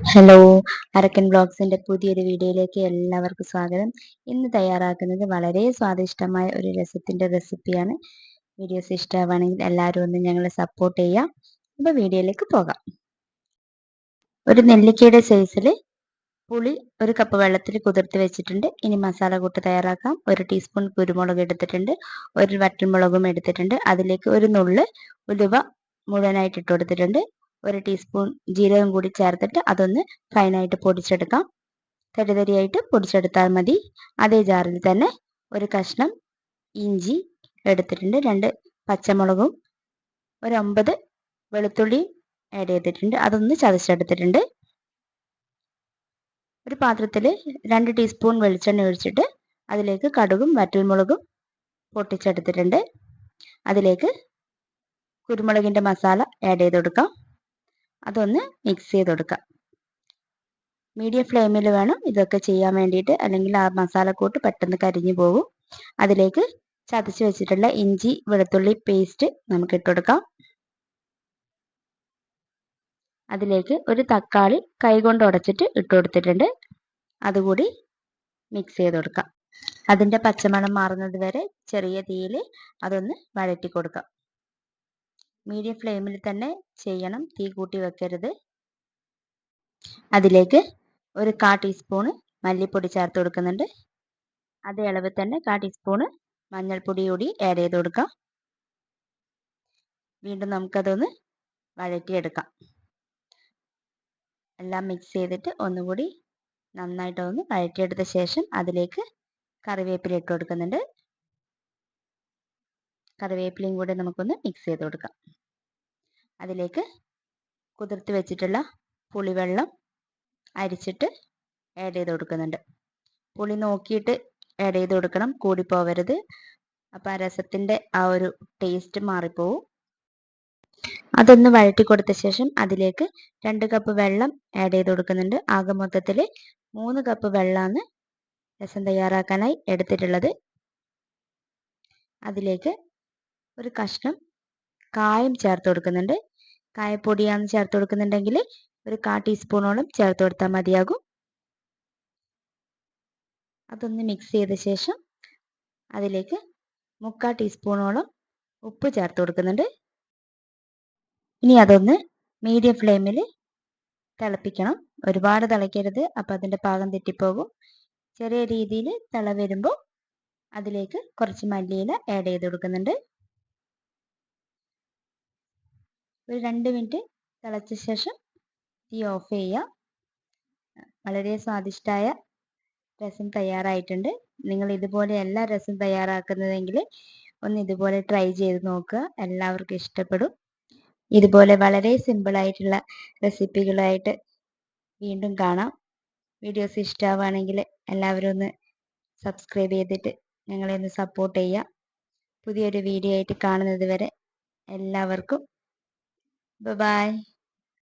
Hello അരക്കൻ ബ്ലോഗ്സിന്റെ പുതിയൊരു വീഡിയോയിലേക്ക് എല്ലാവർക്കും സ്വാഗതം. ഇന്ന് തയ്യാറാക്കുന്നത് വളരെ സ്വാദിഷ്ടമായ ഒരു രസത്തിന്റെ റെസിപ്പിയാണ്. വീഡിയോസ് ഇഷ്ടമാവാണെങ്കിൽ എല്ലാവരും ഒന്ന് ഞങ്ങളെ സപ്പോർട്ട് ചെയ്യാം അപ്പോൾ വീഡിയോയിലേക്ക് പോകാം. ഒരു നെല്ലിക്കയുടെ സൈസിൽ പുളി ഒരു കപ്പ് വെള്ളത്തിൽ കുതിർത്ത് വെച്ചിട്ടുണ്ട്. ഇനി മസാല കൂട്ട് തയ്യാറാക്കാം. ഒരു ടീസ്പൂൺ കുരുമുളക് എടുത്തിട്ടുണ്ട്. ഒരു വറ്റൽമുളകും എടുത്തിട്ടുണ്ട്. അതിലേക്ക് ഒരു നുള്ള് ഉലുവ മുഴുവനായിട്ട് ഇട്ട് കൊടുത്തിട്ടുണ്ട്. ഒരു ടീസ്പൂൺ ജീരകം കൂടി ചേർത്തിട്ട് അതൊന്ന് ഫൈനായിട്ട് പൊടിച്ചെടുക്കാം. തരിതരിയായിട്ട് പൊടിച്ചെടുത്താൽ മതി. അതേ ജാറിൽ തന്നെ ഒരു കഷ്ണം ഇഞ്ചി എടുത്തിട്ടുണ്ട്. രണ്ട് പച്ചമുളകും ഒരു ഒമ്പത് വെളുത്തുള്ളി ആഡ് ചെയ്തിട്ടുണ്ട്. അതൊന്ന് ചതച്ചെടുത്തിട്ടുണ്ട്. ഒരു പാത്രത്തിൽ രണ്ട് ടീസ്പൂൺ വെളിച്ചെണ്ണ ഒഴിച്ചിട്ട് അതിലേക്ക് കടുകും വറ്റൽമുളകും പൊട്ടിച്ചെടുത്തിട്ടുണ്ട്. അതിലേക്ക് കുരുമുളകിന്റെ മസാല ആഡ് ചെയ്ത് കൊടുക്കാം. അതൊന്ന് മിക്സ് ചെയ്ത് കൊടുക്കാം. മീഡിയം ഫ്ലെയിമിൽ വേണം ഇതൊക്കെ ചെയ്യാൻ വേണ്ടിയിട്ട് അല്ലെങ്കിൽ ആ മസാലക്കൂട്ട് പെട്ടെന്ന് കരിഞ്ഞു പോകും അതിലേക്ക് ചതച്ച് വെച്ചിട്ടുള്ള ഇഞ്ചി വെളുത്തുള്ളി പേസ്റ്റ് നമുക്ക് ഇട്ട് കൊടുക്കാം. അതിലേക്ക് ഒരു തക്കാളി കൈകൊണ്ട് ഉടച്ചിട്ട് ഇട്ട് കൊടുത്തിട്ടുണ്ട്. അതുകൂടി മിക്സ് ചെയ്ത് കൊടുക്കാം. അതിന്റെ പച്ചമണം മാറുന്നത് വരെ ചെറിയ തീയിൽ അതൊന്ന് വഴറ്റി കൊടുക്കാം. മീഡിയം ഫ്ലെയിമിൽ തന്നെ ചെയ്യണം. തീ കൂട്ടി വെക്കരുത്. അതിലേക്ക് ഒരു കാ ടീസ്പൂണ് മല്ലിപ്പൊടി ചേർത്ത് കൊടുക്കുന്നുണ്ട്. അതേ അളവ് തന്നെ കാ ടീസ്പൂണ് മഞ്ഞൾപ്പൊടി കൂടി ആഡ് ചെയ്ത് കൊടുക്കാം. വീണ്ടും നമുക്കതൊന്ന് വഴറ്റിയെടുക്കാം. എല്ലാം മിക്സ് ചെയ്തിട്ട് ഒന്നുകൂടി നന്നായിട്ടൊന്ന് വഴറ്റിയെടുത്ത ശേഷം അതിലേക്ക് കറിവേപ്പില ഇട്ട് കൊടുക്കുന്നുണ്ട്. കറിവേപ്പിലയും കൂടെ നമുക്കൊന്ന് മിക്സ് ചെയ്ത് കൊടുക്കാം. അതിലേക്ക് കുതിർത്ത് വെച്ചിട്ടുള്ള പുളിവെള്ളം അരിച്ചിട്ട് ആഡ് ചെയ്ത് കൊടുക്കുന്നുണ്ട്. പുളി നോക്കിയിട്ട് ആഡ് ചെയ്ത് കൊടുക്കണം. കൂടിപ്പോവരുത്. അപ്പോൾ ആ രസത്തിന്റെ ആ ഒരു ടേസ്റ്റ് മാറിപ്പോവും. അതൊന്ന് വഴറ്റി കൊടുത്ത ശേഷം അതിലേക്ക് രണ്ട് കപ്പ് വെള്ളം ആഡ് ചെയ്ത് കൊടുക്കുന്നുണ്ട്. ആകെ മൊത്തത്തിൽ മൂന്ന് കപ്പ് വെള്ളമാണ് രസം തയ്യാറാക്കാനായി എടുത്തിട്ടുള്ളത്. അതിലേക്ക് ഒരു കഷ്ണം കായം ചേർത്ത് കൊടുക്കുന്നുണ്ട്. കായപ്പൊടിയാണ് ചേർത്ത് കൊടുക്കുന്നുണ്ടെങ്കിൽ ഒരു കാ ടീസ്പൂണോളം ചേർത്ത് കൊടുത്താൽ മതിയാകും. അതൊന്ന് മിക്സ് ചെയ്ത ശേഷം അതിലേക്ക് മുക്കാൽ ടീസ്പൂണോളം ഉപ്പ് ചേർത്ത് കൊടുക്കുന്നുണ്ട്. ഇനി അതൊന്ന് മീഡിയം ഫ്ലെയിമിൽ തിളപ്പിക്കണം. ഒരുപാട് തിളയ്ക്കരുത് അപ്പം അതിന്റെ പാകം തെറ്റിപ്പോകും. ചെറിയ രീതിയിൽ തിള വരുമ്പോൾ അതിലേക്ക് കുറച്ച് മല്ലിയില ആഡ് ചെയ്ത് കൊടുക്കുന്നുണ്ട്. ഒരു രണ്ട് മിനിറ്റ് തിളച്ച ശേഷം തീ ഓഫ് ചെയ്യുക. വളരെ സ്വാദിഷ്ടമായ രസം തയ്യാറായിട്ടുണ്ട്. നിങ്ങൾ ഇതുപോലെ എല്ലാ രസം തയ്യാറാക്കുന്നതെങ്കിൽ ഒന്ന് ഇതുപോലെ ട്രൈ ചെയ്ത് നോക്കുക. എല്ലാവർക്കും ഇഷ്ടപ്പെടും. ഇതുപോലെ വളരെ സിമ്പിളായിട്ടുള്ള റെസിപ്പികളായിട്ട് വീണ്ടും കാണാം. വീഡിയോസ് ഇഷ്ടമാവുകയാണെങ്കിൽ എല്ലാവരും ഒന്ന് സബ്സ്ക്രൈബ് ചെയ്തിട്ട് ഞങ്ങളെ ഒന്ന് സപ്പോർട്ട് ചെയ്യുക. പുതിയൊരു വീഡിയോ ആയിട്ട് കാണുന്നത് വരെ എല്ലാവർക്കും Bye-bye.